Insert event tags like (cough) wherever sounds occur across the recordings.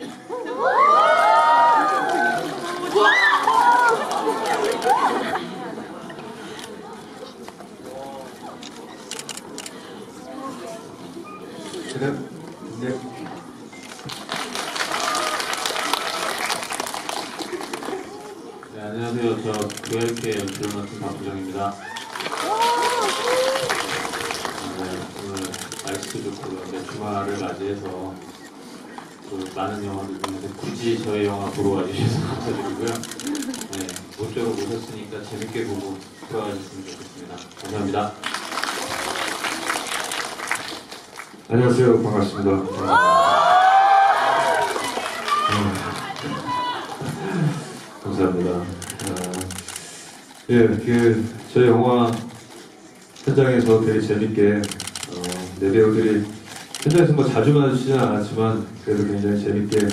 네. 네, 안녕하세요. 저 VLK 연출을 맡은 박부정입니다. 네, 오늘 날씨도 좋고요. 네, 주말을 맞이해서 그 많은 영화들 보는데 굳이 저희 영화 보러 와주셔서 (laughs) 감사드리고요. 네, 모쪼록 오셨으니까 재밌게 보고 돌아가셨으면 좋겠습니다. 감사합니다. 안녕하세요. 반갑습니다. 음. 감사합니다. 아, 예, 그, 저희 영화 현장에서 되게 재밌게, 어, 내 배우들이 현장에서 뭐 자주 마주치진 않았지만, 그래도 굉장히 재밌게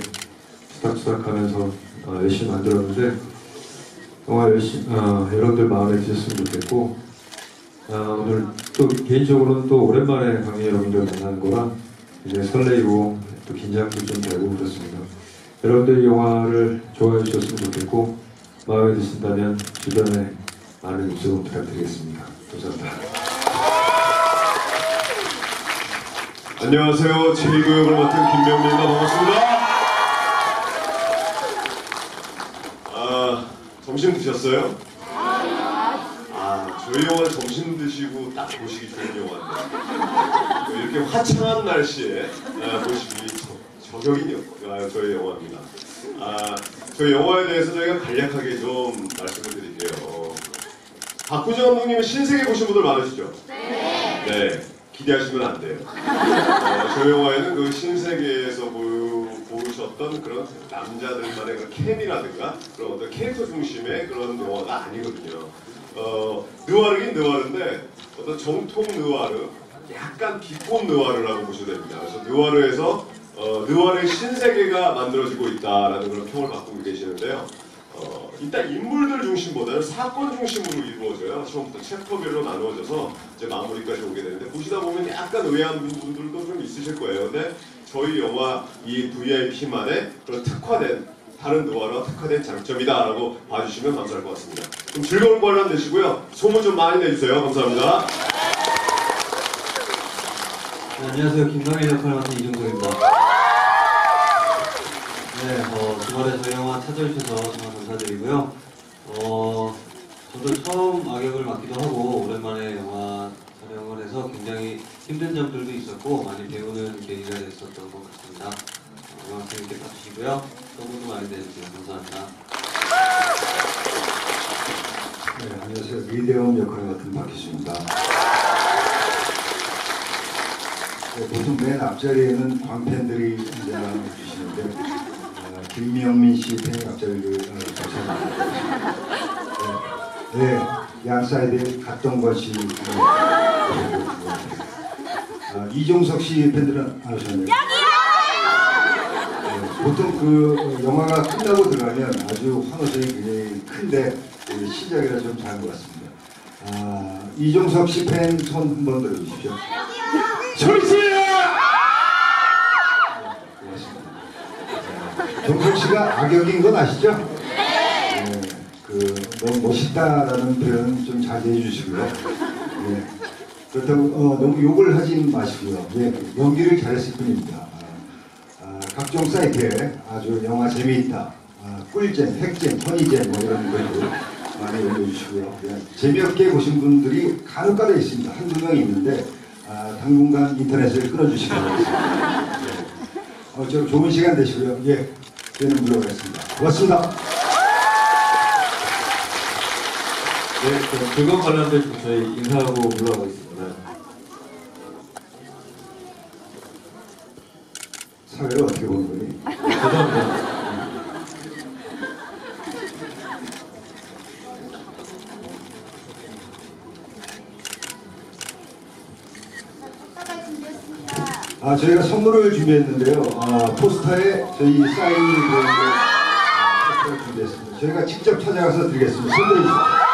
수닥수닥 하면서 어, 열심히 만들었는데, 영화 열심히, 어, 여러분들 마음에 드셨으면 좋겠고, 아, 오늘 또 개인적으로는 또 오랜만에 강의 여러분들 만나는 거라 굉장히 설레이고 또 긴장도 좀 되고 그렇습니다. 여러분들 이 영화를 좋아해 주셨으면 좋겠고 마음에 드신다면 주변에 많은 입소문 부탁드리겠습니다. 감사합니다. 안녕하세요. 제2구역을 맡은 김명민입니다. 반갑습니다. 아, 점심 드셨어요? 아, 저희 영화 점심 드시고 딱 보시기 좋은 영화인데 뭐 이렇게 화창한 날씨에 아, 보시기 저- 저격인 영- 아, 저희 영화입니다. 아, 저희 영화에 대해서 저희가 간략하게 좀 말씀을 드릴게요. 박구정 감독님은 신세계 보신 분들 많으시죠? 네. 기대하시면 안 돼요. 어, 저 영화에는 그 신세계에서 보유, 보셨던 그런 남자들만의 그런 캠이라든가 그런 어떤 캐릭터 중심의 그런 영화가 아니거든요. 어, 느와르긴 느와르인데 어떤 정통 느와르, 약간 비꼰 느와르라고 보시면 됩니다. 그래서 느와르에서 어, 느와르의 신세계가 만들어지고 있다라는 그런 평을 받고 계시는데요. 어, 일단 인물들 중심보다는 사건 중심으로 이루어져요. 처음부터 챕터별로 나누어져서 이제 마무리까지 오게 되는데 보시다 보면 약간 의아한 부분들도 좀 있으실 거예요. 근데 저희 영화 이 VIP만의 그런 특화된 다른 노화와 특화된 장점이다라고 봐주시면 감사할 것 같습니다. 좀 즐거운 관람 되시고요. 소문 좀 많이 내주세요. 감사합니다. 네, 안녕하세요. 김강일 역할 맡은 이정도입니다. 네, 어, 주말에 저희 영화 찾아주셔서 정말 감사드리고요. 어, 저도 처음 악역을 맡기도 하고 오랜만에 영화 촬영을 해서 굉장히 힘든 점들도 있었고 많이 배우는 계기가 됐었던 것 같습니다. 어, 영화 재밌게 봐주시고요. 소문도 많이 내주세요. 감사합니다. 네, 안녕하세요. 미대원 역할을 맡은 박희수입니다. 네, 보통 맨 앞자리에는 광팬들이 등장해 주시는데 어, 김명민 씨 팬이 앞자리를 어, 감사합니다. 네, 네, 양 사이드에 갔던 것이 네, 아, 이종석 씨 팬들은 안 오셨네요. 네, 보통 그 영화가 끝나고 들어가면 아주 환호성이 굉장히 큰데 그 시작이라 좀 잘한 것 같습니다. 아, 이종석 씨 팬 손 한번 들어주십시오. 철수 종석 씨가 악역인 건 아시죠? 네. 그 너무 멋있다라는 표현 좀 자제해 주시고요. 네. 그렇다고 어, 너무 욕을 하진 마시고요. 네. 연기를 잘했을 뿐입니다. 아, 아, 각종 사이트에 아주 영화 재미있다, 아, 꿀잼, 핵잼, 허니잼 뭐 이런 것들 많이 올려주시고요. 네. 재미없게 보신 분들이 간혹가다 있습니다. 한두 명 있는데 아, 당분간 인터넷을 끊어주시기 바라겠습니다. 네. 어, 저 좋은 시간 되시고요. 예, 저는 물러가겠습니다. 고맙습니다. 네, 그럼 즐거운 관람들 저희 인사하고 물러가겠습니다. 사회를 어떻게 보는 거니? (laughs) 죄송합니다. 포스터가 준비했습니다. 아, 저희가 선물을 준비했는데요. 아, 포스터에 저희 사인이 들어있는 포스터를 준비했습니다. 저희가 직접 찾아가서 드리겠습니다. 손들어 주세요.